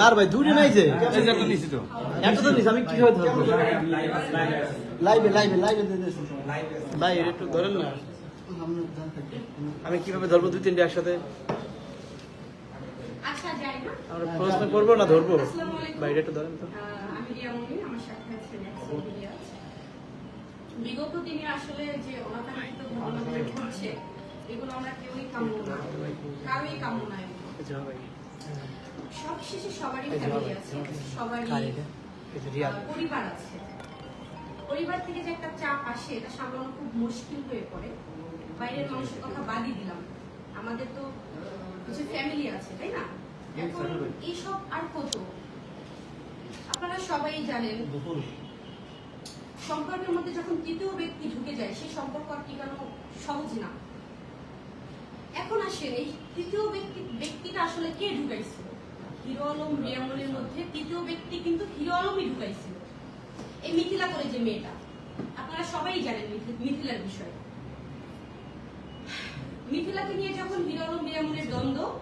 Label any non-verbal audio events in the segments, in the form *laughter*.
আর ভাই দূরে নাই যে একটা তো নিস আমি কি ধরবো লাইভে লাইভে লাইভে ভাই একটু ধরেন না আমি কীভাবে ধরবো দুই তিনটে একসাথে আচ্ছা যাই না আমরা প্রশ্ন করব না ধরবো। ভাই একটু ধরেন তো আমি আমার সাথে। বিগত দিনে আসলে যে অনাকাঙ্ক্ষিত ঘটনাগুলো ঘটছে এগুলো আমরা কেউই কাম্য না। কারোই কাম্য না সবারই ফ্যামিলি আছে সবারই পরিবার আছে। পরিবার থেকে যে একটা চাপ আসে এটা সামলানো খুব মুশকিল হয়ে পড়ে। বাইরের মানুষের কথা বাদই দিলাম। আমাদের তো কিছু ফ্যামিলি আছে তাই না? এখন এইসব আর কত? আপনারা সবাই জানেন। সম্পর্কের মধ্যে যখন তৃতীয় ব্যক্তি ঢুকে যায়, সেই সম্পর্ক আর টিকানো সহজ না। এখন আসেন এই তৃতীয় ব্যক্তি ব্যক্তিটা আসলে কে ঢুকাইছিল? হিরো আলম রিয়ামনের মধ্যে তৃতীয় ব্যক্তি কিন্তু হিরো আলমই ঢুকাইছিল। এই মিথিলা করে যে মেয়েটা, আপনারা সবাই জানেন মিথিলার বিষয়ে। মিথিলাকে নিয়ে যখন হিরো আলম রিয়ামনের দ্বন্দ্ব,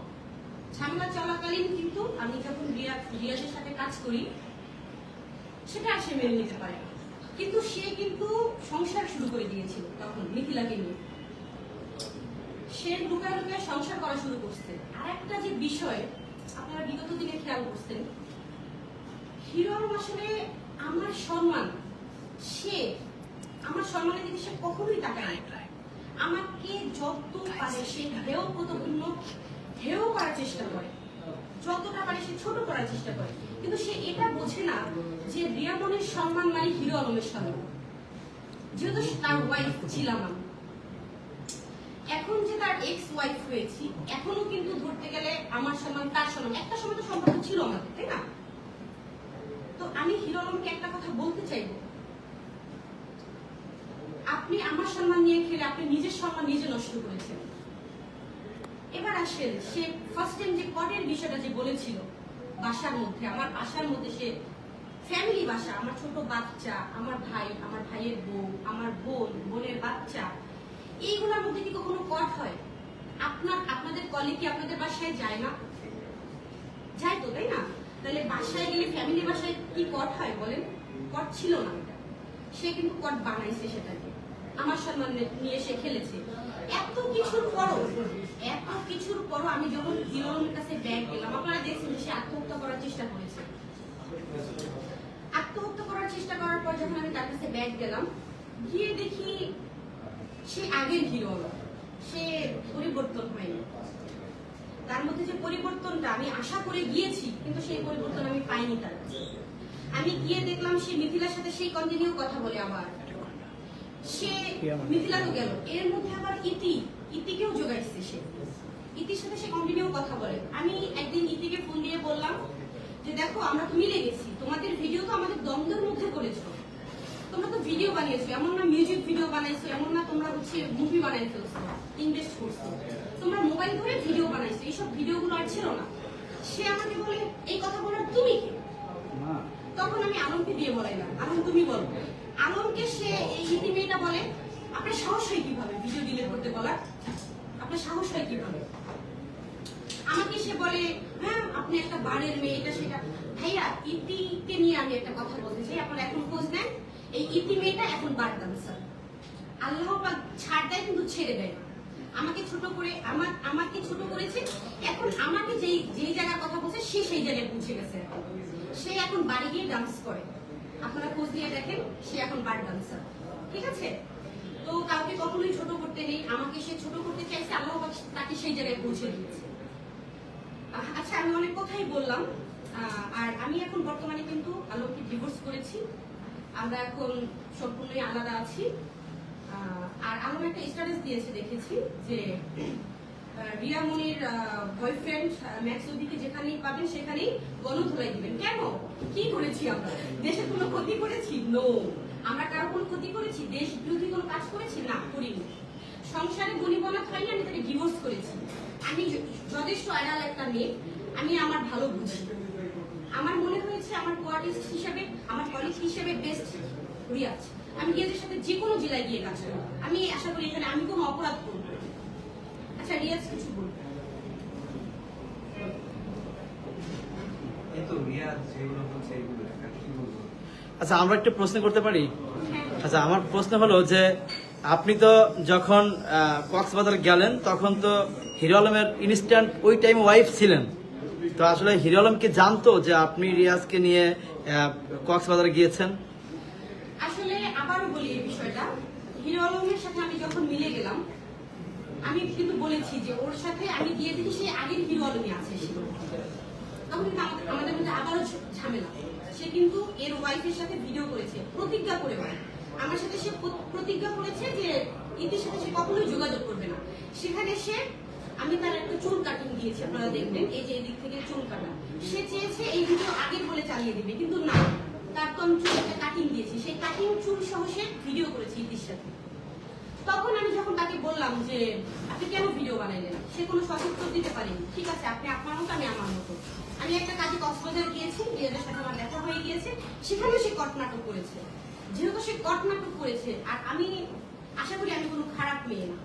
ঝামেলা চলাকালীন কিন্তু আমি যখন রিয়া- রিয়াজের সাথে কাজ করি, সেটা আসে মেনে নিতে পারে কিন্তু সে কিন্তু সংসার শুরু করে দিয়েছিল তখন মিথিলাকে নিয়ে সে লুকায় লুকায় সংসার করা শুরু করছে। আর একটা যে বিষয়, আপনারা বিগত দিনে খেয়াল করছেন হিরো আলম আসলে আমার সম্মান, সে, আমার সম্মানের দিকে সে কখনোই তাকায় না। আমাকে যত পারে সে হেয় প্রতপূর্ণ হেয় করার চেষ্টা করে। যতটা পারে সে ছোট করার চেষ্টা করে। কিন্তু সে এটা বোঝে না যে সম্মান মানে হিরো আলমের সম্মান যেহেতু তার ওয়াইফ ছিলাম এখন যে তার এক্স ওয়াইফ হয়েছি, এখনও কিন্তু ধরতে গেলে আমার সম্মান, তার সম্মান, একটা সময় তো সম্পর্ক ছিল আমাদের, তাই না? তো আমি হিরো আলমকে একটা কথা বলতে চাইব। আপনি আমার সম্মান নিয়ে খেলে আপনি নিজের সম্মান নিজে নষ্ট করেছেন। এবার আসেন, সে ফার্স্ট টাইম যে কটের বিষয়টা যে বলেছিল, বাসার মধ্যে, আমার বাসার মধ্যে সে ফ্যামিলি বাসা, আমার ছোট বাচ্চা, আমার ভাই, আমার ভাইয়ের বউ, আমার বোন, বোনের বাচ্চা, এইগুলোর মধ্যে কি কখনো কট হয়? আপনার, আপনাদের কলে কি আপনাদের বাসায় যায় না? যায় তো, তাই না? তাহলে বাসায় গেলে ফ্যামিলি বাসায় কি কট হয় বলেন? কট ছিল না সে কিন্তু কট বানাইছে সেটাকে। আমার সম্মান নিয়ে সে খেলেছে। এত কিছুর পরও, এত কিছুর পরও আমি যখন জিরোনের কাছে ব্যাগ গেলাম, আপনারা দেখছেন সে আত্মহত্যা করার চেষ্টা করেছে। আত্মহত্যা করার চেষ্টা করার পর যখন আমি তার কাছে ব্যাগ গেলাম, গিয়ে দেখি সে আগের হিরো সে পরিবর্তন হয়নি। তার মধ্যে যে পরিবর্তনটা আমি আশা করে গিয়েছি, কিন্তু সেই পরিবর্তন আমি পাইনি তার আমি গিয়ে দেখলাম সে মিথিলার সাথে সেই কন্টিনিউ কথা বলে আবার। সে মিথিলা তো গেল। এর মধ্যে আবার ইতি। ইতিকেও যোগাইছে সে। ইতির সাথে সে কন্টিনিউ কথা বলে। আমি একদিন ইতিকে ফোন দিয়ে বললাম যে দেখো আমরা তো মিলে গেছি। তোমাদের ভিডিও তো আমাদের দ্বন্দ্বের মধ্যে করেছ। তোমরা তো ভিডিও বানিয়েছো। এমন না মিউজিক ভিডিও বানাইছো এমন না তোমরা হচ্ছে মুভি বানাই ফেলছো ইনভেস্ট করছ। তোমরা মোবাইল ধরে ভিডিও বানাইছো। এইসব ভিডিওগুলো আর ছিল না। সে আমাকে বলে এই কথা বলার তুমি কে? তখন আমি আলমকে দিয়ে বলাইলাম আলম তুমি বলো। আলমকে সে এই ইতি মেয়েটা বলে, আপনার সাহস হয় কীভাবে ভিডিও ডিলিট করতে বলার? আপনার সাহস হয় কীভাবে? আমাকে সে বলে হ্যাঁ আপনি একটা বারের মেয়ে, এটা সেটা। ভাইয়া, ইতিকে নিয়ে আমি একটা কথা বলতে চাই, আপনারা এখন খোঁজ নেন। এই ইতি মেয়েটা এখন বার ডান্সার আল্লাহ ছাড় দেয়, কিন্তু ছেড়ে দেয়। আমাকে ছোট করে, আমার, আমাকে ছোট করেছে, এখন আমাকে যেই যেই জায়গার কথা বলছে, সে সেই জায়গায় পৌঁছে গেছে। সে এখন বাড়ি গিয়ে ডান্স করে। আপনারা খোঁজ দিয়ে দেখেন, সে এখন বার ডান্সার ঠিক আছে? তো কাউকে কখনোই ছোট করতে নেই। আমাকে সে ছোট করতে চাইছে পাক তাকে সেই জায়গায় পৌঁছে দিয়েছে। আচ্ছা আমি অনেক কথাই বললাম। আর আমি এখন বর্তমানে কিন্তু আলোকে ডিভোর্স করেছি। আমরা এখন সম্পূর্ণই আলাদা আছি। আর আলম একটা স্ট্যাটাস দিয়েছে, দেখেছি যে রিয়া মনির বয়ফ্রেন্ড ম্যাক্সুদিকে যেখানেই পাবেন সেখানেই গণধোলাই দিবেন। কেন? কি করেছি আমরা? দেশের কোনো ক্ষতি করেছি? নো আমরা কারও কোনো ক্ষতি করেছি? দেশ বিরোধী কোনো কাজ করেছি? না, করিনি। সংসারে গণিবনাথ হয়নি আমি তাকে ডিভোর্স করেছি। আমি যথেষ্ট আড়াল একটা মেয়ে, আমি আমার ভালো বুঝি। আমার মনে হয়েছে আমার কোয়ার্টিস্ট হিসেবে, আমার কলিগ হিসেবে বেস্ট রিয়াজ আমি রিয়াজের সাথে যে কোনো জেলায় গিয়ে কাজ করব। আমি আশা করি এখানে আমি কোনো অপরাধ করব রিয়াজ কিছু বলবে আচ্ছা আমরা একটা প্রশ্ন করতে পারি? হ্যাঁ। আচ্ছা আমার প্রশ্ন হলো যে আপনি তো যখন কক্সবাজার গেলেন তখন তো হিরো আলমের ইনস্ট্যান্ট ওই টাইম ওয়াইফ ছিলেন। তো আসলে হিরো আলম কি জানতো যে আপনি রিয়াজকে নিয়ে কক্সবাজার গিয়েছেন? আসলে আবারও বলি এই বিষয়টা। হিরো আলমের সাথে আমি যখন মিলে গেলাম আমি কিন্তু বলেছি যে ওর সাথে আমি গিয়ে দেখি সে আগের হিরো আলমই আছে সে। তখন কিন্তু আমাদের মধ্যে আবারও ঝামেলা। সে কিন্তু এর ওয়াইফের সাথে ভিডিও করেছে, প্রতিজ্ঞা করে বলে আমার সাথে সে প্রতিজ্ঞা করেছে যে ইতির সাথে সে কখনোই যোগাযোগ করবে না। সেখানে সে আমি তার একটা চুল কাটিং দিয়েছি, আপনারা দেখবেন। এই যে এদিক থেকে চুল কাটা। সে চেয়েছে এই ভিডিও আগের বলে চালিয়ে দিবে, কিন্তু না। তার তো আমি চুল একটা কাটিং দিয়েছি। সেই কাটিং চুল সহ সে ভিডিও করেছে ইতির সাথে তখন আমি যখন তাকে বললাম যে, আপনি কেন ভিডিও বানাইলেন? সে কোনো সদুত্তর দিতে পারেনি। ঠিক আছে, আপনি আপনার মতো, আমি আমার মতো। আমি একটা কাজে কক্সবাজার গিয়েছি বিয়েদের সাথে আমার দেখা হয়ে গিয়েছে, সেখানে সে কট নাটক করেছে। যেহেতু সে কট নাটক করেছে, আর আমি আশা করি আমি কোনো খারাপ মেয়ে না।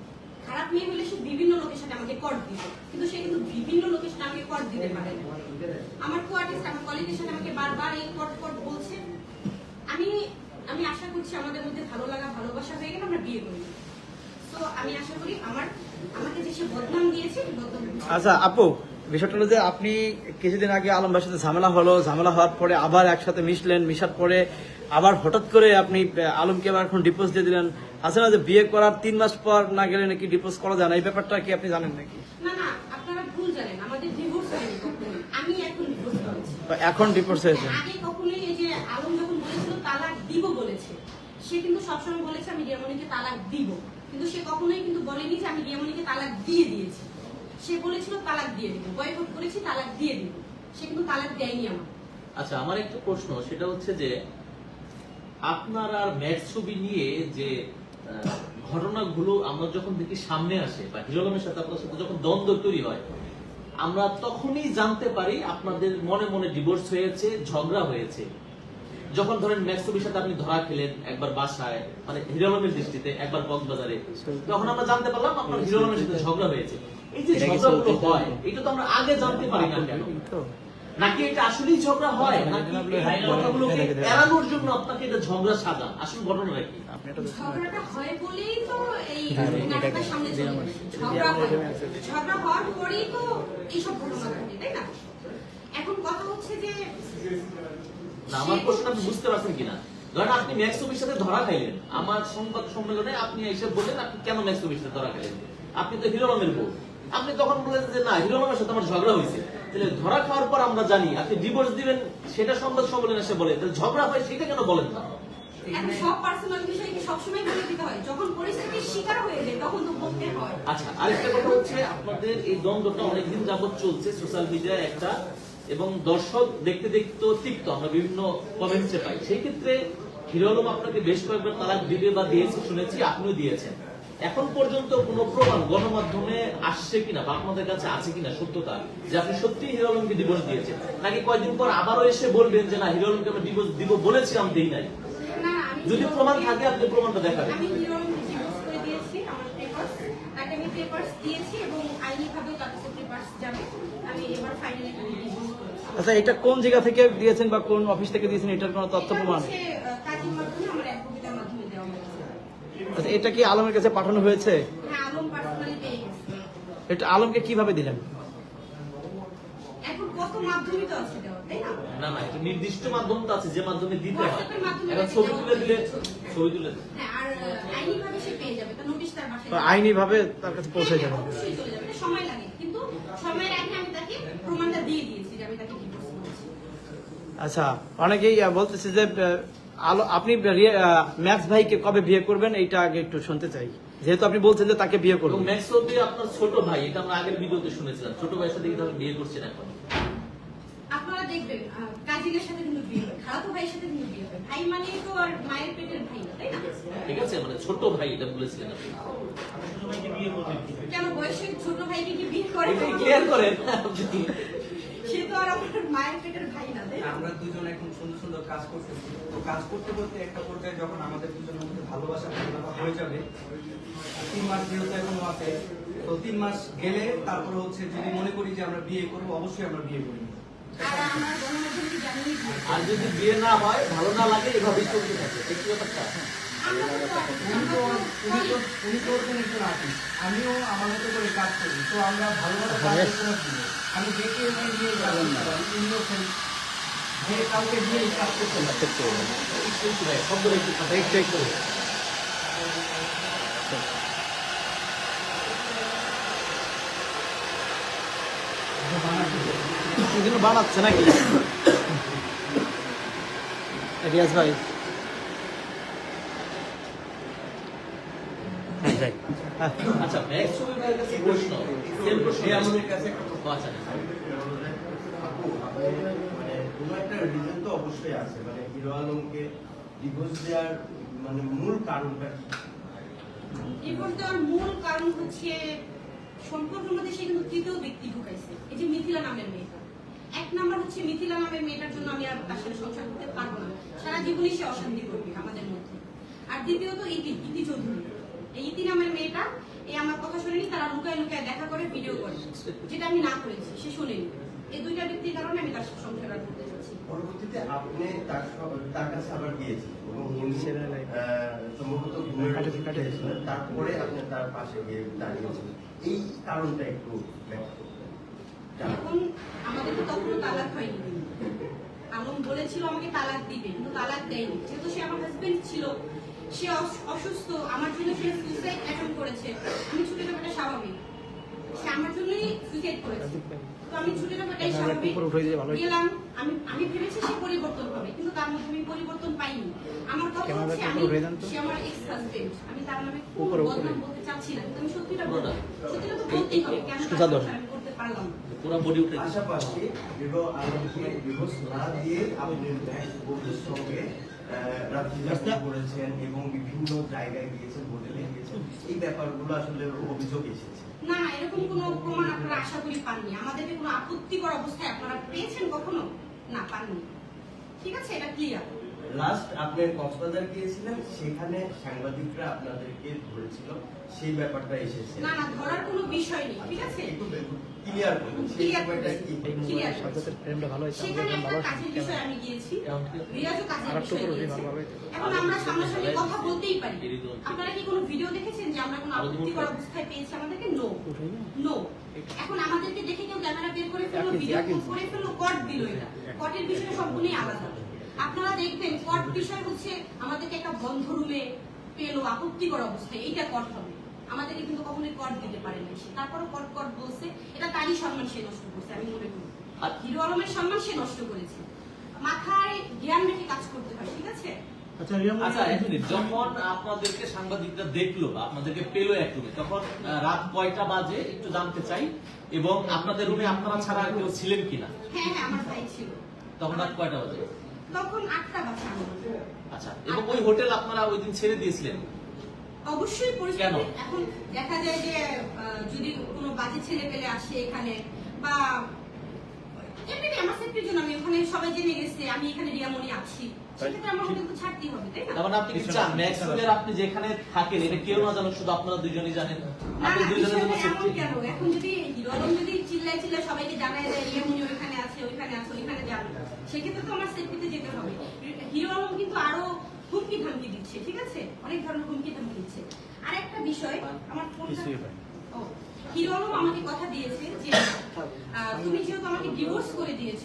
খারাপ মেয়ে হলে সে বিভিন্ন লোকের সাথে আমাকে কট দিত কিন্তু সে কিন্তু বিভিন্ন লোকের সাথে আমাকে কট দিতে পারে আমার কো আর্টিস্ট আমার কলিগের সাথে আমাকে বারবার এই কট কট বলছে। আমি আমি আশা করছি আমাদের মধ্যে ভালো লাগা, ভালোবাসা হয়ে গেলে আমরা বিয়ে করি। আচ্ছা আপু বিষয়টা হলো যে আপনি কিছুদিন আগে আলম ভাইয়ের সাথে ঝামেলা হলো ঝামেলা হওয়ার পরে আবার একসাথে মিশলেন মিশার পরে আবার হঠাৎ করে আপনি আলমকে আবার এখন ডিপোজ দিয়ে দিলেন। আছে না যে বিয়ে করার তিন মাস পর না গেলে নাকি ডিপোজ করা যায় না এই ব্যাপারটা কি আপনি জানেন নাকি? এখন ডিপোর্স হয়েছে? সে কিন্তু সবসময় বলেছে আমি তালাক দিব। কিন্তু সে কখনোই কিন্তু বলেনি যে আমি রিয়ামণিকে তালাক দিয়ে দিয়েছি। সে বলেছিল, তালাক দিয়ে দিব। বয়কট করেছি, তালাক দিয়ে দিব। সে কিন্তু তালাক দেয়নি আমার আচ্ছা আমার একটা প্রশ্ন, সেটা হচ্ছে যে আপনার আর ম্যাচ ছবি নিয়ে যে ঘটনাগুলো আমরা যখন দেখি সামনে আসে, বা হিরো আলমের সাথে আপনার সাথে যখন দ্বন্দ্ব তৈরি হয়, আমরা তখনই জানতে পারি আপনাদের মনে মনে ডিভোর্স হয়েছে, ঝগড়া হয়েছে। যখন ধরেন ম্যাক্স ছবির সাথে আপনি ধরা খেলেন একবার বাসায় মানে হিরো আলমের দৃষ্টিতে একবার কক্সবাজারে তখন আমরা জানতে পারলাম আপনার হিরো সাথে ঝগড়া হয়েছে। এই যে ঝগড়াগুলো হয় এটা তো আমরা আগে জানতে পারি না কেন? নাকি এটা আসলেই ঝগড়া হয়? নাকি এই কথাগুলোকে এড়ানোর জন্য আপনাকে এটা ঝগড়া সাজা? আসল ঘটনা কি? আপনি এটা ঝগড়াটা হয় বলেই তো এই নাটকটা সামনে ঝগড়া হয়। ঝগড়া হওয়ার পরেই তো এইসব ঘটনা ঘটে তাই না? এখন কথা হচ্ছে যে না আমার প্রশ্ন আপনি বুঝতে পারছেন কিনা? ধরেন আপনি ম্যাক্স ছবির সাথে ধরা খাইলেন। আমার সংবাদ সম্মেলনে আপনি এসে বললেন আপনি কেন ম্যাক্স ছবির সাথে ধরা খাইলেন? আপনি তো হিরো রঙের বউ। আপনি তখন বললেন যে না হিরো রঙের সাথে আমার ঝগড়া হয়েছে। তাহলে ধরা খাওয়ার পর আমরা জানি আপনি ডিভোর্স দিবেন সেটা সংবাদ সম্মেলনে এসে বলেন তাহলে ঝগড়া হয় সেটা কেন বলেন না? সব পার্সোনাল বিষয় সবসময় বলে দিতে হয়। যখন পরিস্থিতির শিকার হয়ে যায় তখন তো বলতে হয়। আচ্ছা আরেকটা কথা হচ্ছে আপনাদের এই দ্বন্দ্বটা অনেকদিন যাবত চলছে সোশ্যাল মিডিয়ায় একটা এবং দর্শক দেখতে দেখতে তিক্ত আমরা বিভিন্ন কমেন্টসে পাই। সেই ক্ষেত্রে হিরো আলম আপনাকে বেশ কয়েকবার তালাক দিবে বা দিয়েছে শুনেছি আপনিও দিয়েছেন। এখন পর্যন্ত কোনো প্রমাণ গণমাধ্যমে আসছে কিনা বা আপনাদের কাছে আছে কিনা সত্যতা যে আপনি সত্যি হিরো আলমকে ডিভোর্স দিয়েছেন? নাকি কয়েকদিন পর আবারও এসে বলবেন যে না হিরো আলমকে আমি ডিভোর্স দিব বলেছিলাম দেই নাই? যদি প্রমাণ থাকে আপনি প্রমাণটা দেখাবেন। আমি হিরোইন ডিভোর্স করে দিয়েছি আমার পেপারস দিয়েছি এবং আইনিভাবেও তার কাছে পেপারস যাবে। আমি এবার ফাইনালি আচ্ছা এটা কোন জায়গা থেকে দিয়েছেন বা কোন অফিস থেকে দিয়েছেন এটার কোনো তথ্য প্রমাণ? আচ্ছা এটা কি আলমের কাছে পাঠানো হয়েছে? হ্যাঁ এটা আলমকে কীভাবে দিলেন? না? না নির্দিষ্ট মাধ্যম তো আছে যে মাধ্যমে দিতে হয়। এখন ছবি তুলে দিলে ছবি। তুলে দিলে। হ্যাঁ আর আহ, আইনিভাবে সে পেয়ে যাবে তার নোটিশ তার বাসায় আইনি ভাবে তার কাছে পৌঁছে হ্যাঁ, যাবে। সময় লাগে। কিন্তু সময়ের আগে আমি তাকে প্রমাণটা দিয়ে দিয়েছি যে আমি তাকে আচ্ছা অনেকেই বলতেছে যে আলো আপনি ম্যাক্স ভাইকে কবে বিয়ে করবেন? এইটা আগে একটু শুনতে চাই। যেহেতু আপনি বলছেন যে তাকে বিয়ে করবেন। ম্যাক্স হচ্ছে আপনার ছোট ভাই এটা আমরা আগের ভিডিওতে শুনেছিলাম। ছোট ভাইয়ের সাথে কিন্তু বিয়ে করছেন এখন? আপনারা দেখবেন কাজিনের সাথে কিন্তু বিয়ে হয় খালাতো ভাইয়ের সাথে কিন্তু বিয়ে হয়। ভাই মানে তো আর মায়ের পেটের ভাই তাই না? ঠিক আছে মানে ছোট ভাই এটা বলেছিলেন আপনি। কেন বয়সে ছোট ভাইকে কি বিয়ে করে ক্লিয়ার করেন? আপনি। সে তো আর আমার মায়ের পেটের ভাই না তাই আমরা দুজন এখন সুন্দর সুন্দর কাজ করতেছি। তো কাজ করতে করতে একটা পর্যায়ে যখন আমাদের দুজনের মধ্যে ভালোবাসা হয়ে যাবে তিন মাস যেহেতু এখনও আছে তো তিন মাস গেলে তারপরে হচ্ছে যদি মনে করি যে আমরা বিয়ে করব অবশ্যই আমরা বিয়ে করি। আর যদি বিয়ে না হয় ভালো না লাগে এভাবেই চলতে থাকে। ব্যাপারটা উনি তো উনি তো উনি তো ওরকম আর্টিস্ট আমিও আমার মতো করে কাজ করি তো আমরা কাজ করতে আমি দেখে এনে নিয়ে কাজ করতে পারি উনিও সেই যে কাউকে দিয়ে কাজ করতে পারি একটু একটু একটু একটু একটু বানাচ্ছে নাকি? *coughs* *coughs* রিয়াজ ভাই। আচ্ছা প্রশ্ন। সেম প্রশ্ন আমাদের কাছে আচ্ছা মানে কোনো একটা রিজন তো অবশ্যই আছে। মানে হিরো আলমকে ডিভোর্স দেওয়ার মানে মূল কারণটা কি? ডিভোর্স দেওয়ার মূল কারণ হচ্ছে সম্পর্কের মধ্যে সে কিন্তু তৃতীয় ব্যক্তি ঢুকাইছে। এই যে মিথিলা নামের মেয়েটা। এক নাম্বার হচ্ছে মিথিলা নামের মেয়েটার জন্য আমি আর তার সাথে সংসার করতে পারব না। সারা জীবনই সে অশান্তি করবে আমাদের মধ্যে। আর দ্বিতীয়ত ইতি ইতি চৌধুরী। এই ইতি নামের মেয়েটা এই আমার কথা শুনেনি তারা লুকায় লুকায় দেখা করে ভিডিও করে। যেটা আমি না করেছি সে শুনেনি। এই দুইটা ব্যক্তির কারণে আমি তার সাথে সংসার আর করতে চাচ্ছি পরবর্তীতে আপনি তার তার কাছে আবার গিয়েছিলেন এবং উনি সম্ভবত। খেয়েছিলেন। তারপরে আপনি তার পাশে গিয়ে দাঁড়িয়েছিলেন। এই কারণটা একটু এখন আমাদের তো তখনও তালাক হয়নি। আলম বলেছিল আমাকে তালাক দিবে কিন্তু তালাক দেয়নি। যেহেতু সে আমার হাজবেন্ড ছিল সে অসুস্থ আমার জন্য সে সুইসাইড অ্যাটেম্প করেছে। আমি ছুটে যাওয়াটা স্বাভাবিক। সে আমার জন্যই সুইসাইড করেছে। তো আমি ছুটে স্বাভাবিক। গেলাম আমি আমি ভেবেছি সে পরিবর্তন হবে কিন্তু তার মধ্যে আমি পরিবর্তন পাইনি। আমার কথা হচ্ছে আমি। সে আমার এক্স হাজবেন্ড আমি তার নামে। বদনাম বলতে চাচ্ছি না কিন্তু আমি সত্যিটা বলব সত্যিটা তো বলতেই হবে কেন আমি করতে পারলাম না। পুরো বডি উঠে না দিয়ে আপনি নেক্সট বন্ধুর সঙ্গে করেছেন এবং বিভিন্ন জায়গায় গিয়েছেন হোটেলে গিয়েছেন। এই ব্যাপারগুলো আসলে অভিযোগ এসেছে। না এরকম কোনো প্রমাণ আপনারা আশা করি পাননি। আমাদেরকে কোনো আপত্তিকর অবস্থায় আপনারা পেয়েছেন কখনো? না পাননি। ঠিক আছে এটা ক্লিয়ার লাস্ট আপনি কক্সবাজার গিয়েছিলেন সেখানে সাংবাদিকরা আপনাদেরকে ধরেছিল সেই ব্যাপারটা এসেছে। না না ধরার কোনো বিষয় নেই ঠিক আছে? একটু ক্লিয়ার করুন সেই Clear ব্যাপারটা করছি। কি এই Clear মোবাইল শব্দের ফ্রেমটা ভালো সেখানে একটা কাজের বিষয়ে আমি গিয়েছি। রিয়াজও কাজের বিষয়ে করে গিয়েছে। ভালো হয়েছে। এখন আমরা সামনাসামনি কথা বলতেই পারি। আপনারা কি কোনো ভিডিও দেখেছেন যে আমরা কোনো আরও দূর অবস্থায় পেয়েছি আমাদেরকে? নো নো এখন আমাদেরকে দেখে কেউ ক্যামেরা বের করে ফেলল ভিডিও করে ফেলল কট দিল এটা। কটের বিষয় সম্পূর্ণই আলাদা। আপনারা দেখবেন কট বিষয় হচ্ছে আমাদেরকে একটা বন্ধ রুমে পেল আপত্তিকর অবস্থায়। এইটা কট হবে। আমাদেরকে কিন্তু কখনোই কট দিতে পারে না। সে তারপরও কট কট বলছে এটা তারই সম্মান সে নষ্ট করছে আমি মনে করি। আর হিরো আলমের সম্মান সে নষ্ট করেছে। মাথায় জ্ঞান রেখে কাজ করতে হয় ঠিক আছে? আচ্ছা আচ্ছা এক মিনিট যখন আপনাদেরকে সাংবাদিকরা দেখল আপনাদেরকে পেল এক রুমে তখন রাত কয়টা বাজে একটু জানতে চাই এবং আপনাদের রুমে আপনারা ছাড়া আর কেউ ছিলেন কিনা? হ্যাঁ হ্যাঁ আমার ভাই ছিল। তখন রাত কয়টা বাজে? তখন আটটা বাজে। আচ্ছা এবং ওই হোটেল আপনারা ওই দিন ছেড়ে দিয়েছিলেন? অবশ্যই পরিস্থিতি এখন দেখা যায় যে যদি কোনো বাজে ছেলে পেলে আসে এখানে বা এমনি আমার সেফটির জন্য আমি ওখানে সবাই জেনে গেছে আমি এখানে রিয়ামনি আছি। মানে আপনি যেখানে থাকেন এটা কেউ না জানুক শুধু আপনারা দুজনেই জানেন। আপনি দুজনের জন্য এখন যদি চিল্লায় চিল্লায় সবাইকে জানায় যায় রিয়ামনি ওইখানে আছে ওইখানে আছে ওইখানে যাবে সেক্ষেত্রে তো আমার সেফটিতে যেতে হবে। হিরো আলম কিন্তু আরও হুমকি ধামকি দিচ্ছে ঠিক আছে? অনেক ধরনের হুমকি ধামকি দিচ্ছে। আর একটা বিষয় আমার ফোনটা ও, হিরো আমাকে কথা দিয়েছে যে তুমি যেহেতু আমাকে ডিভোর্স করে দিয়েছ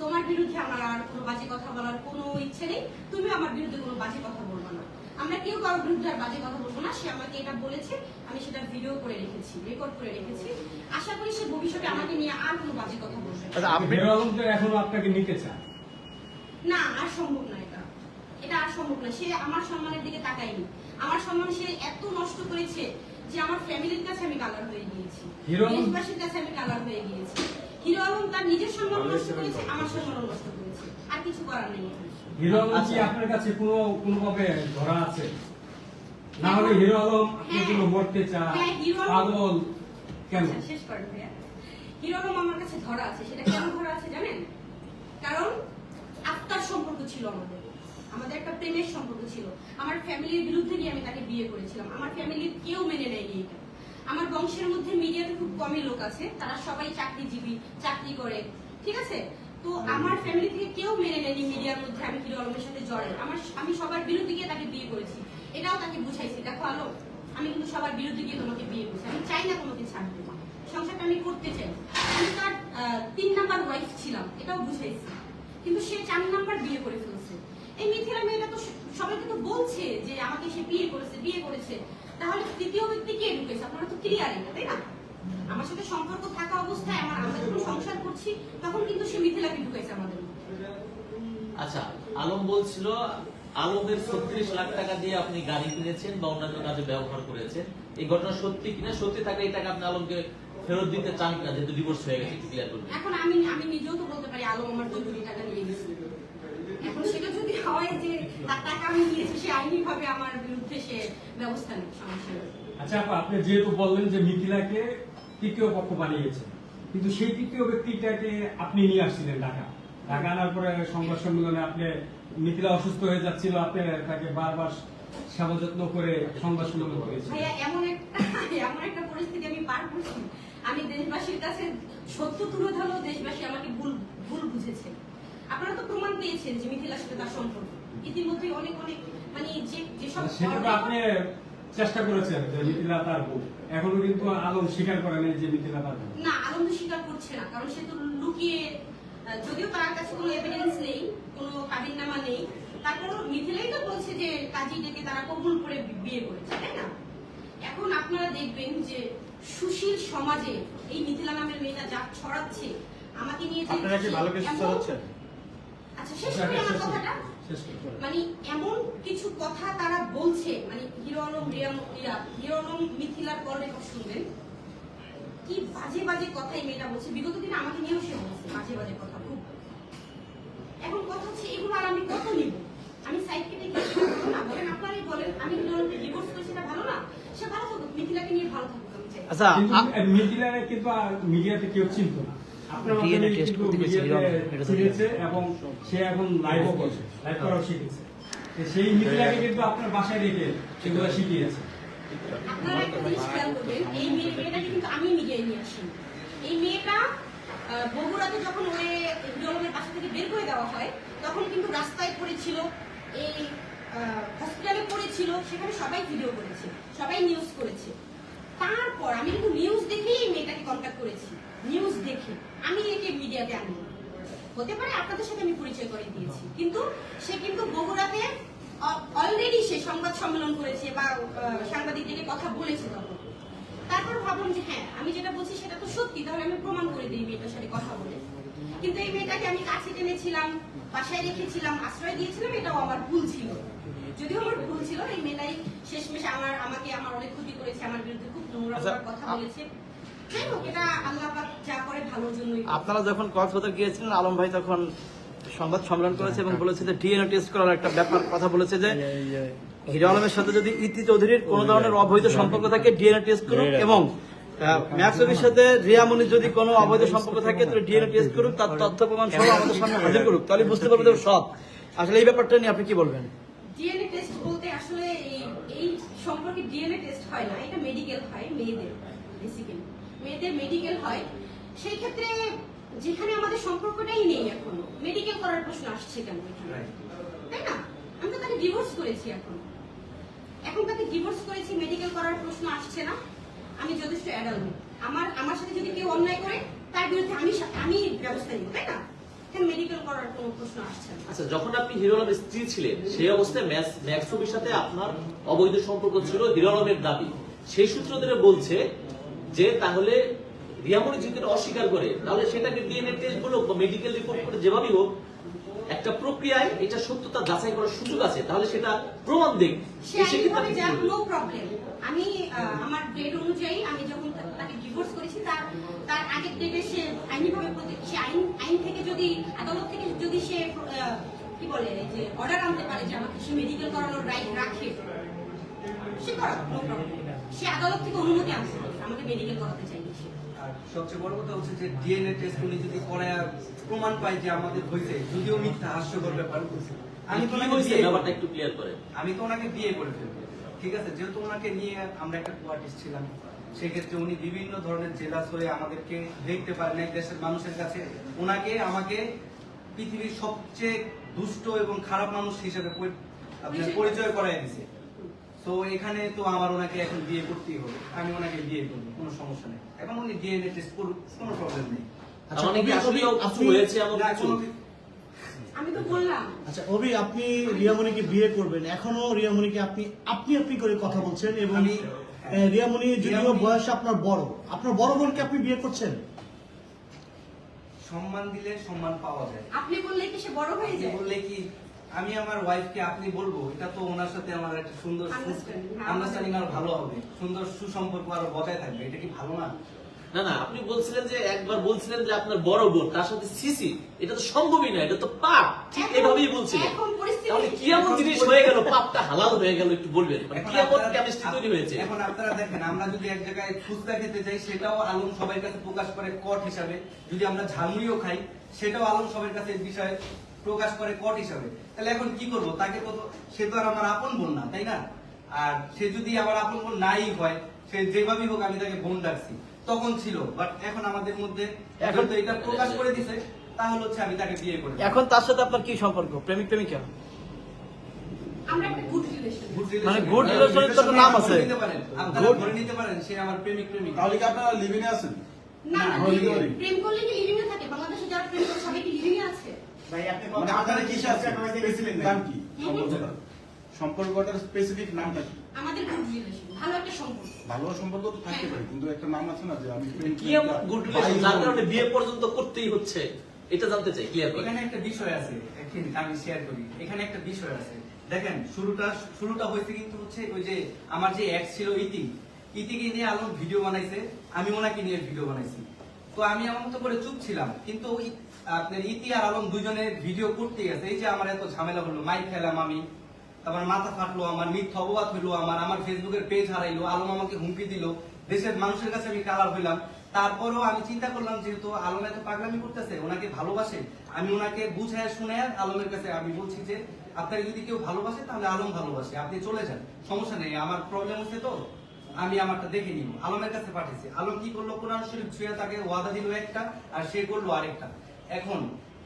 তোমার বিরুদ্ধে আমার আর কোনো বাজে কথা বলার কোনো ইচ্ছে নেই তুমি আমার বিরুদ্ধে কোনো বাজে কথা বলব না। আমরা কেউ কারোর বিরুদ্ধে আর বাজে কথা বলব না সে আমাকে এটা বলেছে আমি সেটা ভিডিও করে রেখেছি রেকর্ড করে রেখেছি। আশা করি সে ভবিষ্যতে আমাকে নিয়ে আর কোনো বাজে কথা বলবে না। আচ্ছা আপনি হিরো আলম তো এখনও আপনাকে নিতে চায়? না আর সম্ভব না এটা আর সম্ভব না। সে আমার সম্মানের দিকে তাকায়নি। আমার সম্মান সে এত নষ্ট করেছে যে আমার ফ্যামিলির কাছে আমি কালার হয়ে গিয়েছি। দেশবাসীর কাছে আমি কালার হয়ে গিয়েছি। হিরো আলম তার নিজের সম্মান নষ্ট করেছে আমার সম্মানও নষ্ট করেছে। আর কিছু করার নেই। হিরো আলম কি আপনার কাছে কোনো কোনোভাবে ধরা আছে? না হলে হিরো আলম আপনার জন্য মরতে চায় হ্যাঁ, হিরো আলম- পাগল কেন? আচ্ছা, শেষ করেন ভাইয়া। হিরো আলম আমার কাছে ধরা আছে। সেটা কেন ধরা আছে জানেন? কারণ আত্মার সম্পর্ক ছিল আমাদের। আমাদের একটা প্রেমের সম্পর্ক ছিল। আমার ফ্যামিলির বিরুদ্ধে গিয়ে আমি তাকে বিয়ে করেছিলাম। আমার ফ্যামিলির কেউ মেনে নেয়নি এটা। আমার বংশের মধ্যে মিডিয়াতে খুব কমই লোক আছে। তারা সবাই চাকরিজীবী, চাকরি করে। ঠিক আছে? তো আমার ফ্যামিলি থেকে কেউ মেনে নেয়নি মিডিয়ার মধ্যে আমি হিরো আলমের সাথে জড়াই। আমার আমি সবার বিরুদ্ধে গিয়ে তাকে বিয়ে করেছি। এটাও তাকে বুঝাইছি। দেখো আলো, আমি কিন্তু সবার বিরুদ্ধে গিয়ে তোমাকে বিয়ে করছি। আমি চাই না তোমাকে ছাড়তে সংসারটা আমি করতে চাই। আমি তার তিন নাম্বার ওয়াইফ ছিলাম। এটাও বুঝাইছি। কিন্তু সে চার নাম্বার বিয়ে করে ফেলছে এই তো সবাইকে তো বলছে যে আমাকে সে বিয়ে করেছে বিয়ে করেছে। তাহলে তৃতীয় ব্যক্তি কে ঢুকেছে? আপনারা তো ক্লিয়ারই না তাই না? আমার সাথে সম্পর্ক থাকা অবস্থায় আমার আমরা যখন সংসার করছি তখন কিন্তু সে মিথিলাকে ঢুকেছে আমাদের আচ্ছা আলম বলছিল আলমের ছত্রিশ লাখ টাকা দিয়ে আপনি গাড়ি কিনেছেন বা অন্যান্য কাজে ব্যবহার করেছেন। এই ঘটনা সত্যি কিনা? সত্যি থাকলে এই টাকা আপনি আলমকে ফেরত দিতে চান কিনা? যেহেতু ডিভোর্স হয়ে গেছে ক্লিয়ার এখন আমি আমি নিজেও তো বলতে পারি আলো আমার দুই কোটি টাকা নিয়ে গেছে। এখন সেটা হয় যে তার টাকা আমি নিয়েছি সে আইনি ভাবে আমার বিরুদ্ধে সে ব্যবস্থা নেই সমস্যা আচ্ছা আপা আপনি যেহেতু বললেন যে মিথিলাকে তৃতীয় পক্ষ বানিয়েছেন কিন্তু সেই তৃতীয় ব্যক্তিটাকে আপনি নিয়ে আসছিলেন ঢাকা। ঢাকা আনার পরে সংবাদ সম্মেলনে আপনি মিথিলা অসুস্থ হয়ে যাচ্ছিল আপনি তাকে বারবার সেবা যত্ন করে সংবাদ সম্মেলন করেছেন। ভাইয়া এমন একটা এমন একটা পরিস্থিতি আমি পার করছি। আমি দেশবাসীর কাছে সত্য তুলে ধরলেও দেশবাসী আমাকে ভুল ভুল বুঝেছে। আপনারা তো প্রমাণ পেয়েছেন যে মিথিলার সাথে তার সম্পর্ক। ইতিমধ্যে অনেক অনেক মানে যে যেসব সেটা তো আপনি চেষ্টা করেছেন যে মিথিলা তার বউ। এখনও কিন্তু আলম স্বীকার করেনি যে মিথিলা তার বউ। না আনন্দ স্বীকার করছে না কারণ সে তো লুকিয়ে যদিও তার কাছে কোনো এভিডেন্স নেই কোনো কাবিননামা নেই তারপরও মিথিলাই তো বলছে যে কাজী ডেকে তারা কবুল করে বিয়ে করেছে তাই না? এখন আপনারা দেখবেন যে সুশীল সমাজে এই মিথিলা নামের মেয়েটা যা ছড়াচ্ছে আমাকে নিয়ে যে আপনারা কি ভালো কিছু চালাচ্ছেন আচ্ছা শেষ করি আমার কথাটা। মানে এমন কিছু কথা তারা বলছে মানে মিথিলার কল রেকর্ড শুনবেন। কি বাজে বাজে কথা এই মেয়েটা বলছে। বিগত দিনে আমাকে নিয়েও সে বলছে বাজে বাজে কথা খুব। এখন কথা হচ্ছে এগুলো আর আমি কত নিব। আমি ভালো না বলেন আপনারাই বলেন। আমি ডিভোর্স সেটা ভালো না। সে ভালো থাকুক মিথিলাকে নিয়ে ভালো থাকুক আমি চাই। আচ্ছা কিন্তু মিথিলারে কিন্তু মিডিয়াতে কেউ চিনত না। Test কিন্তু করতে গেছে, এটা তো এবং সে এখন লাইভও করছে লাইভ করাও শিখেছে। সেই মিথিলাকে কিন্তু আপনার বাসায় রেখে সেগুলো শিখিয়েছে। আপনারা একটা জিনিস খেয়াল করবেন এই মেয়েটাকে কিন্তু আমি মিডিয়ায় নিয়ে আসি। এই মেয়েটা বগুড়াতে যখন ওই হিরোলমের বাসা থেকে বের করে দেওয়া হয় তখন কিন্তু রাস্তায় পড়েছিল এই হসপিটালে পড়েছিল সেখানে সবাই ভিডিও করেছে সবাই নিউজ করেছে। তারপর আমি কিন্তু নিউজ দেখেই এই মেয়েটাকে কন্ট্যাক্ট করেছি। নিউজ দেখে। আমি একে মিডিয়াতে আনি। হতে পারে আপনাদের সাথে আমি পরিচয় করে দিয়েছি। কিন্তু সে কিন্তু বগুড়াতে অলরেডি সে সংবাদ সম্মেলন করেছে বা সাংবাদিকদেরকে কথা বলেছে তখন। তারপর ভাবলাম যে হ্যাঁ আমি যেটা বলছি সেটা তো সত্যি তাহলে আমি প্রমাণ করে দিই মেয়েটার সাথে কথা বলে। কিন্তু এই মেয়েটাকে আমি কাছে টেনেছিলাম বাসায় রেখেছিলাম আশ্রয় দিয়েছিলাম এটাও আমার ভুল ছিল। যদিও আমার ভুল ছিল এই মেয়েটাই শেষমেশ আমার আমাকে আমার অনেক ক্ষতি করেছে আমার বিরুদ্ধে খুব নোংরা আচ্ছা, কথা বলেছে। আপনারা যখন কক্সবাজার গিয়েছিলেন আলম ভাই তখন সংবাদ সম্মেলন করেছে এবং বলেছে যে ডিএনএ টেস্ট করার একটা ব্যাপার কথা বলেছে যে হিরো আলমের সাথে যদি ইতি চৌধুরীর কোন ধরনের অবৈধ সম্পর্ক থাকে ডিএনএ টেস্ট করুক এবং ম্যাক্সবির সাথে রিয়ামনির যদি কোনো অবৈধ সম্পর্ক থাকে তাহলে ডিএনএ টেস্ট করুক তার তথ্য প্রমাণ সহ আমাদের সামনে হাজির করুক। তাহলে বুঝতে পারবে যে ও আসলে এই ব্যাপারটা নিয়ে আপনি কি বলবেন? ডিএনএ টেস্ট বলতে আসলে এই এই সম্পর্কে ডিএনএ টেস্ট হয় না এটা মেডিকেল হয় মেয়েদের বেসিক্যালি মেয়েদের মেডিকেল হয় সেই ক্ষেত্রে যেখানে আমাদের সম্পর্কটাই নেই এখনও মেডিকেল করার প্রশ্ন আসছে কেন তাই না? আমি তো তাকে ডিভোর্স করেছি এখন। এখন তাকে ডিভোর্স করেছি মেডিকেল করার প্রশ্ন আসছে না। আমি যথেষ্ট অ্যাডাল্ট আমার আমার সাথে যদি কেউ অন্যায় করে তার বিরুদ্ধে আমি আমি ব্যবস্থা নিব তাই না? মেডিকেল করার কোনো প্রশ্ন আসছে না। আচ্ছা যখন আপনি স্ত্রী ছিলেন সেই অবস্থায় ম্যাক্সুবির সাথে আপনার অবৈধ সম্পর্ক ছিল হিরো দাবি। সেই সূত্র ধরে বলছে যে তাহলে রিয়ামনি যদি অস্বীকার করে তাহলে সেটাকে ডিএনএ টেস্ট বলুক বা মেডিকেল রিপোর্ট করে যেভাবেই হোক একটা প্রক্রিয়ায় এটা সত্যতা যাচাই করার সুযোগ আছে তাহলে সেটা প্রমাণ দেখ। আমি আমার গ্রেড অনুযায়ী আমি যখন তাকে ডিভোর্স করেছি তার তার আগের ডেটে সে আইনিভাবে সে আইন আইন থেকে যদি আদালত থেকে যদি সে কি বলে যে অর্ডার আনতে পারে যে আমাকে সে মেডিকেল করানোর রাইট রাখে সে করা সে আদালত থেকে অনুমতি আনতে পারে আমাকে মেডিকেল করাতে চাইলে সে আর সবচেয়ে বড় কথা হচ্ছে যে ডিএনএ টেস্ট উনি যদি করে প্রমাণ পায় যে আমাদের হয়েছে যদিও মিথ্যা হাস্যকর ব্যাপার আমি তো হয়েছে? বিয়ে ব্যাপারটা একটু ক্লিয়ার করেন। আমি তো ওনাকে বিয়ে করে ফেলব। ঠিক আছে? যেহেতু ওনাকে নিয়ে আমরা একটা কোয়ার্টিস্ট ছিলাম সেক্ষেত্রে উনি বিভিন্ন ধরনের জেলাস হয়ে আমাদেরকে দেখতে পারেন এক দেশের মানুষের কাছে। ওনাকে আমাকে পৃথিবীর সবচেয়ে দুষ্ট এবং খারাপ মানুষ হিসেবে আপনার পরিচয় করাই দিছে। তো এখানে তো আমার ওনাকে এখন বিয়ে করতেই হবে। আমি ওনাকে বিয়ে করব কোনো সমস্যা নেই। এখন উনি ডিএনএ টেস্ট করুক কোনো প্রবলেম নেই। তার কি অভি, আসলেও কিছু আপনি- হয়েছে এমন না, কিছু কোনো কি- আমি তো বললাম। আচ্ছা অভি আপনি রিয়ামণিকে বিয়ে করবেন। এখনও রিয়ামণিকে আপনি আপনি আপনি করে কথা বলছেন এবং রিয়ামণি যদিও রিয়ামণি- বয়সে আপনার বড়। আপনার বড় বোনকে আপনি বিয়ে করছেন? সম্মান দিলে সম্মান পাওয়া যায়। আপনি বললে কি সে বড় হয়ে যায়? বললে কি আমি আমার ওয়াইফকে আপনি বলব এটা তো ওনার সাথে আমার একটা সুন্দর। আন্ডারস্ট্যান্ডিং আরও ভালো হবে সুন্দর সুসম্পর্ক আরও বজায় থাকবে এটা কি ভালো না? না না আপনি বলছিলেন যে একবার বলছিলেন যে আপনার বড় বোন তার সাথে সিসি এটা তো সম্ভবই না এটা তো পাপ ঠিক এভাবেই বলছিলেন। তাহলে কি এমন জিনিস হয়ে গেল পাপটা হালাল হয়ে গেল একটু বলবেন মানে কি এমন কেমিস্ট্রি তৈরি হয়েছে। এখন আপনারা দেখেন আমরা যদি এক জায়গায় ফুচকা খেতে যাই সেটাও আলম সবার কাছে প্রকাশ করে কট হিসাবে যদি আমরা ঝালমুড়িও খাই সেটাও আলম সবার কাছে এই বিষয়ে প্রকাশ করে কট হিসাবে। তাহলে এখন কি করব? তাকে তো সে তো আর আমার আপন বোন না তাই না? আর সে যদি আমার আপন বোন নাই হয় সে যেভাবেই হোক আমি তাকে বোন ডাকছি। তখন ছিল বাট এখন আমাদের মধ্যে এখন তো এটা প্রকাশ করে দিছে তাহলে হচ্ছে আমি তাকে বিয়ে করি এখন তার সাথে আপনার কি সম্পর্ক? প্রেমিক প্রেমিকা? আমরা একটা গুড রিলেশন মানে relation- good তো নাম আছে। নিতে পারেন। আপনারা ধরে নিতে পারেন সে আমার প্রেমিক প্রেমিক। তাহলে কি আপনারা লিভিং এ আছেন? না। প্রেম করলে কি লিভিং এ থাকে? বাংলাদেশে যারা প্রেম করে সবাই কি লিভিং এ আছে? মানে আপনারা স্পেসিফিক নাম কি? সম্পর্কটা? সম্পর্কটার স্পেসিফিক নামটা কি? আমাদের গুড রিলেশন ভালো একটা সম্পর্ক। ভালো সম্পর্ক তো থাকতে পারে কিন্তু একটা নাম আছে না যে আমি কি এমন গুড রিলেশন যার কারণে বিয়ে পর্যন্ত করতেই হচ্ছে এটা জানতে চাই ক্লিয়ার করেন এখানে একটা বিষয় আছে একদিন আমি শেয়ার করি। এখানে একটা বিষয় আছে। দেখেন শুরুটা শুরুটা হয়েছে কিন্তু হচ্ছে ওই যে আমার যে এক্স ছিল ইতি ইতিকে নিয়ে আলম ভিডিও বানাইছে আমি ওনাকে নিয়ে ভিডিও বানাইছি। তো আমি আমার মতো করে চুপ ছিলাম কিন্তু আপনার ইতি আর আলম দুজনে ভিডিও করতে গেছে এই যে আমার এত ঝামেলা হলো, মাইক খেলাম আমি, তারপর মাথা ফাটলো, আমার মিথ্যা অপবাদ হইল, আমার আমার ফেসবুকের পেজ হারাইলো, আলম আমাকে হুমকি দিল, দেশের মানুষের কাছে আমি কালার হইলাম। তারপরেও আমি চিন্তা করলাম যেহেতু আলম এত পাগলামি করতেছে, ওনাকে ভালোবাসে। আমি ওনাকে বুঝায় শুনে আলমের কাছে আমি বলছি যে, আপনাকে যদি কেউ ভালোবাসে তাহলে আলম ভালোবাসে, আপনি চলে যান, সমস্যা নেই, আমার প্রবলেম হচ্ছে তো, আমি আমারটা দেখে নিব। আলমের কাছে পাঠিয়েছি। আলম কি করল, কোরআন শরীফ ছুঁয়ে তাকে ওয়াদা দিল একটা, আর সে করল আরেকটা। এখন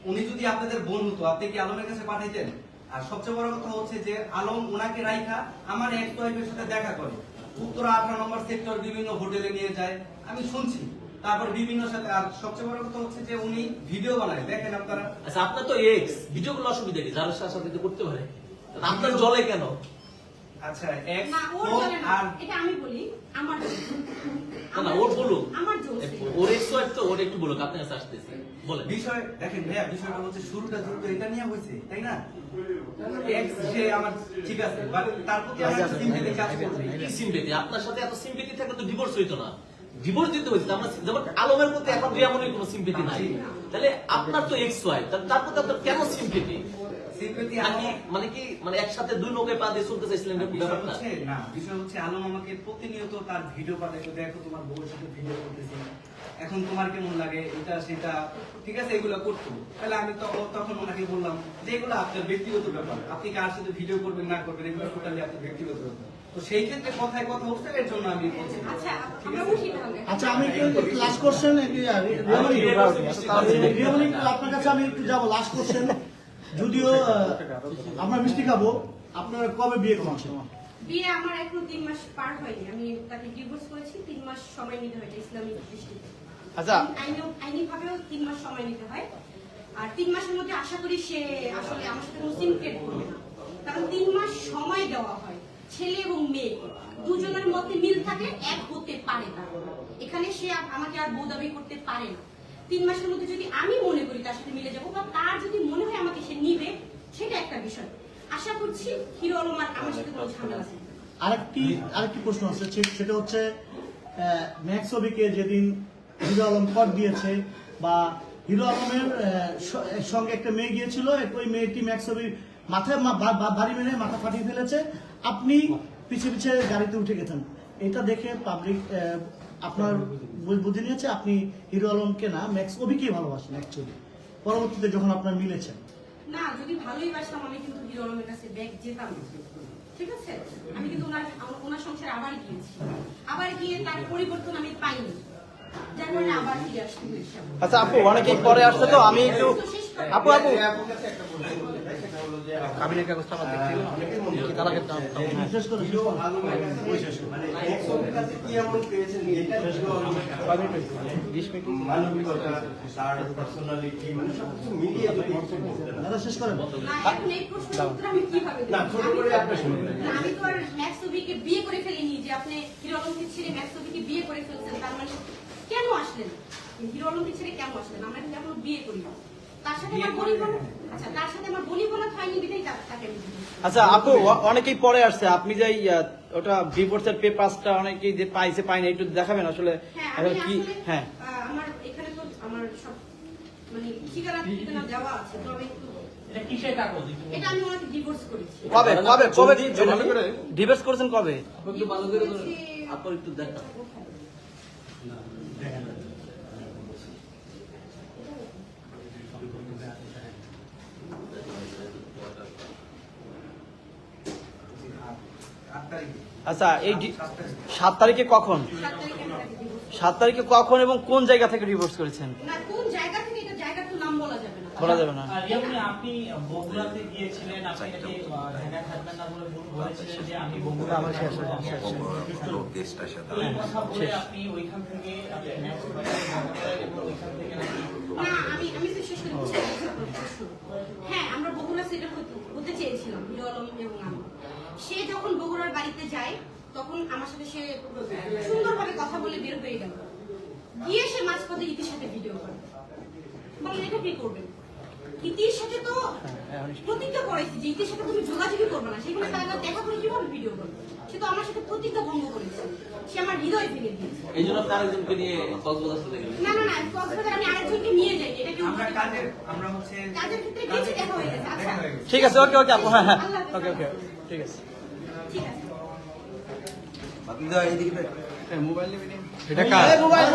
উনি যদি আপনাদের বোন হতো আপনি কি আলমের কাছে পাঠাইতেন? আর সবচেয়ে বড় কথা হচ্ছে যে আলম ওনাকে রাইখা আমার এক ওয়াইফের সাথে দেখা করে। উত্তর আঠারো নম্বর সেক্টর বিভিন্ন হোটেলে নিয়ে যায়। আমি শুনছি। তারপর বিভিন্ন সাথে আর সবচেয়ে বড় কথা হচ্ছে যে উনি ভিডিও বানায়। দেখেন আপনারা। আচ্ছা আপনার তো এক্স ভিডিও গুলো অসুবিধা কি? যার সাথে করতে পারে। আপনার জলে কেন? আচ্ছা এক না ওর ও চলে না। এটা আমি বলি আমার না না ওর বলুক। আমার ওর এক্স ওয়াইফ ওর একটু বলুক আপনার কাছে আসতেছে। বলেন। বিষয় দেখেন ভাইয়া বিষয়টা হচ্ছে শুরুটা শুরুটা এটা নিয়ে হয়েছে তাই না? এক্স সে আমার ঠিক আছে বাট তার প্রতি আমার সিম্পেথি কাজ করছে। কি সিম্পেতি আপনার সাথে এত থাকলে তো ডিভোর্স হইতো না। ডিভোর্স দিতে হয়েছে আমরা যেমন আলমের প্রতি এখন রিয়ামনির কোনো সিম্পেতি নাই। তাহলে আপনার তো এক্স ওয়াই তার প্রতি আপনার কেন সিম্পেথি? মানে কি মানে একসাথে দুই নৌকে পা দিয়ে চলতে চাইছিলেন এরকম বিষয় হচ্ছে না বিষয় হচ্ছে আলম আমাকে প্রতিনিয়ত তার ভিডিও পাঠায় তো দেখো তোমার বউয়ের সাথে ভিডিও করতেছি। এখন তোমার কেমন লাগে? এটা সেটা ঠিক আছে এগুলো করতো। তাহলে আমি তখন ওনাকে বললাম যে এগুলো আপনার ব্যক্তিগত ব্যাপার। আপনি কার সাথে ভিডিও করবেন না করবেন এগুলো টোটালি আপনার ব্যক্তিগত ব্যাপার। তো সেই ক্ষেত্রে কথায় কথা উঠছে এর জন্য আমি বলছি। আচ্ছা আমরা উঠি তাহলে। আচ্ছা আমি একটু লাস্ট কোশ্চেন রিয়ামণি আপনার কাছে আমি একটু যাব লাস্ট কোশ্চেন যদিও আমরা মিষ্টি খাব। আপনার কবে বিয়ে করছেন বিয়ে আমার এখনও তিন মাস পার হয়নি। আমি তাকে ডিভোর্স করেছি তিন মাস সময় নিতে হয় ইসলামিক দৃষ্টিতে। আচ্ছা। আইনি ভাবেও তিন মাস সময় নিতে হয়। আর তিন মাসের মধ্যে আশা করি সে আসলে আমার সাথে কোনো সিনক্রেট করবে না। কারণ তিন মাস সময় দেওয়া হয় ছেলে এবং মেয়ে। দুজনের মধ্যে মিল থাকে এক হতে পারে না। এখানে সে আমাকে আর বউ দাবি করতে পারে না। তিন মাসের মধ্যে যদি আমি মনে করি তার সাথে মিলে যাব বা তার যদি মনে হয় আমাকে সে নিবে, সেটা একটা বিষয়। আশা করছি হিরো আলম আর আমার সাথে কোনো ঝামেলা আছে। আরেকটি আরেকটি প্রশ্ন আছে সেটা হচ্ছে ম্যাক্স ছবিকে যেদিন হিরো আলম কর দিয়েছে বা হিরো আলমের সঙ্গে একটা মেয়ে গিয়েছিল ওই মেয়েটি ম্যাক্স ছবির মাথায় বাড়ি মেরে মাথা ফাটিয়ে ফেলেছে। আপনি পিছে পিছে গাড়িতে উঠে গেছেন। এটা দেখে পাবলিক আপনার বুদ্ধি নিয়েছে আপনি হিরো আলমকে না ম্যাক্স অভিকেই ভালোবাসেন অ্যাকচুয়ালি পরবর্তীতে যখন আপনার মিলেছেন। না যদি ভালোই বাসতাম আমি কিন্তু হিরো আলমের কাছে ব্যাগ যেতাম। ঠিক আছে? আমি কিন্তু ওনার আমার- ওনার সংসারে আবার গিয়েছি। আবার গিয়ে তার পরিবর্তন আমি পাইনি। আচ্ছা আপু অনেকেই পরে আসছে তো আমি একটু আপু আপু। কাবিনের কাগজটা আমার দেখতে কি তারা ক্ষেত্রে হ্যাঁ। করে মানে মানে শেষ করেন। না, ছোট করে আমি তো- আপনি শুনুন। না, আমি তো আর ম্যাক্স ছবিকে বিয়ে করে ফেলিনি যে আপনি হিরো আলমকে ছেড়ে ম্যাক্স ছবিকে বিয়ে করে ফেলছেন তার মানে কেন আসলেন? হিরো আলমকে ছেড়ে কেন আসলেন? আমরা কিন্তু এখনও বিয়ে করি না। তার সাথে আমার বনি আচ্ছা তার সাথে আমার হয়নি তাকে। আচ্ছা আপু অনেকেই পরে আসছে। আপনি যে ইয়া, ওটা ডিভোর্সের পেপারসটা অনেকেই যে পাইছে পাইনি একটু দেখাবেন আসলে। হ্যাঁ কি হ্যাঁ। আমার এখানে তো আমার সব মানে ঠিকানা ঠিকানা দেওয়া আছে একটু কবে কবে কবে ডিভোর্স করেছেন কবে? আপু একটু ভালো করে ধরুন। আপু একটু দেখা আট তারিখে আচ্ছা এই ডি- সাত তারিখে কখন? সাত তারিখে কখন এবং কোন জায়গা থেকে ডিভোর্স করেছেন? না কোন জায়গা থেকে এটা জায়গার তো নাম বলা যাবে না। বলা যাবে না। আর রিয়ামনি, আপনি বগুড়াতে গিয়েছিলেন আপনি নাকি আহ, ঢাকায় থাকবেন না বলে বলেছিলেন যে আমি বগুড়া আমার শেষ শেষ, এই কথা বলে আপনি ওইখান থেকে আপনি ম্যাচ বাজারে ঢাকা করেন এবং ওইখান থেকে না আমি আমি তো শেষ করে বুঝতে পারছি আপনার প্রশ্ন। হ্যাঁ আমরা বগুড়া সিটে হতে চেয়েছিলাম হিরো আলম এবং আমি। সে যখন বগুড়ার বাড়িতে যায় তখন আমার সাথে সে সুন্দরভাবে কথা বলে বের হয়ে গেল। গিয়ে সে মাঝপথে ইতির সাথে ভিডিও করে। বললেন এটা কি করবেন ইতির সাথে তো প্রতিজ্ঞা করেছি যে ইতির সাথে তুমি যোগাযোগই করবে না। তার দেখা করে কীভাবে ভিডিও করবে? সে তো আমার সাথে প্রতিজ্ঞা ভঙ্গ করেছে। সে আমার হৃদয় ভেঙে দিয়েছে। এই জন্য আপনি আরেকজনকে নিয়ে কক্সবাজার চলে গেলেন? না না না কক্সবাজার আমি আরেকজনকে নিয়ে যাই। এটা কেউ আমরা কাজের আমরা হচ্ছে কাজের ক্ষেত্রে গেছি দেখা হয়ে গেছে। আচ্ছা। ঠিক আছে ওকে ওকে আপু হ্যাঁ হ্যাঁ। ওকে ওকে। ঠিক আছে ঠিক আছে এটা কার মোবাইল